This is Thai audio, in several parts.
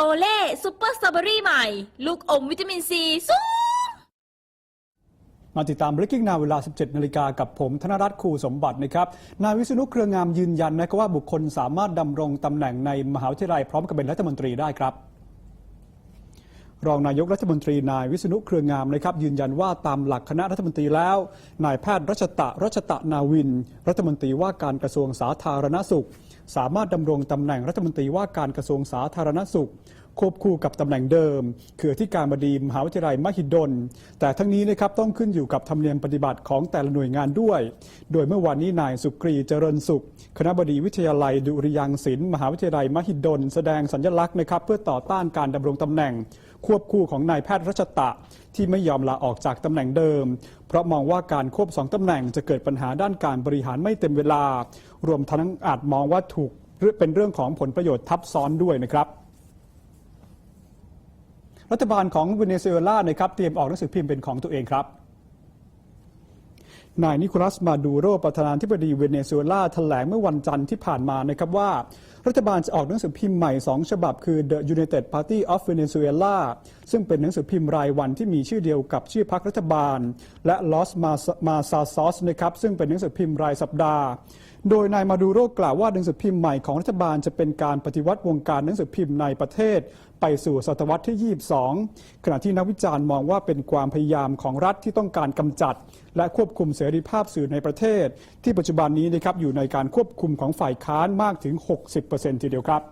โอเล่ซูเปอร์สตรอเบอรี่ใหม่ ลูกอมวิตามินซีสูง มาติดตาม Breaking Now เวลา 17 นาฬิกากับผม ธนรัตน์ครูสมบัตินะครับ นายวิษณุเครืองามยืนยันนะครับว่าบุคคลสามารถดำรงตำแหน่งในมหาวิทยาลัยพร้อมกับเป็นรัฐมนตรีได้ครับ รองนายกรัฐมนตรีนายวิษณุเครืองามนะครับยืนยันว่าตามหลักคณะรัฐมนตรีแล้ว นายแพทย์รัชตะรัชตะนาวิน รัฐมนตรีว่าการกระทรวงสาธารณสุข สามารถดำรงตำแหน่งรัฐมนตรีว่าการกระทรวงสาธารณสุข ควบคู่กับตำแหน่งเดิม คือที่การบดีมหาวิทยาลัยมหิดล แต่ทั้งนี้นะครับต้องขึ้นอยู่กับธรรมเนียมปฏิบัติของแต่ละหน่วยงานด้วย โดยเมื่อวานนี้นายสุกรีเจริญสุข คณะบดีวิทยาลัยดุริยางศิลป์มหาวิทยาลัยมหิดล แสดงสัญลักษณ์นะครับเพื่อต่อต้านการดำรงตำแหน่ง ควบคู่ของนายแพทย์รัชตะที่ไม่ยอมลาออกจากตำแหน่งเดิม เพราะมองว่าการควบสองตำแหน่งจะเกิดปัญหาด้านการบริหารไม่เต็มเวลา รวมทั้งอาจมองว่าถูกเป็นเรื่องของผลประโยชน์ทับซ้อนด้วยนะครับ รัฐบาลของเวเนซุเอลานะครับเตรียมออกหนังสือพิมพ์เป็นของตัวเองครับนายนิโคลัสมาดูโรประธานาธิบดีเวเนซุเอลาแถลงเมื่อวันจันทร์ที่ผ่านมานะครับว่า รัฐบาลจะออกหนังสือพิมพ์ใหม่ 2 ฉบับคือ The United Party of Venezuela ซึ่งเป็นหนังสือพิมพ์รายวันที่มีชื่อเดียวกับชื่อพรรครัฐบาล และ Los Masasos นะครับซึ่งเป็นหนังสือพิมพ์รายสัปดาห์ โดยนายมาดูโรกล่าวว่าหนังสือพิมพ์ใหม่ของรัฐบาลจะเป็นการปฏิวัติวงการหนังสือพิมพ์ในประเทศ ไปสู่ศตวรรษที่ 22 ขณะที่นักวิจารณ์มองว่าเป็นความพยายามของรัฐที่ต้องการกำจัด และควบคุมเสรีภาพสื่อในประเทศ ที่ปัจจุบันนี้นะครับอยู่ในการควบคุมของฝ่ายค้านมากถึง 60%ทีเดียวครับ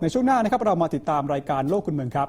ในช่วงหน้านะครับเรามาติดตามรายการโลกคุณเมืองครับ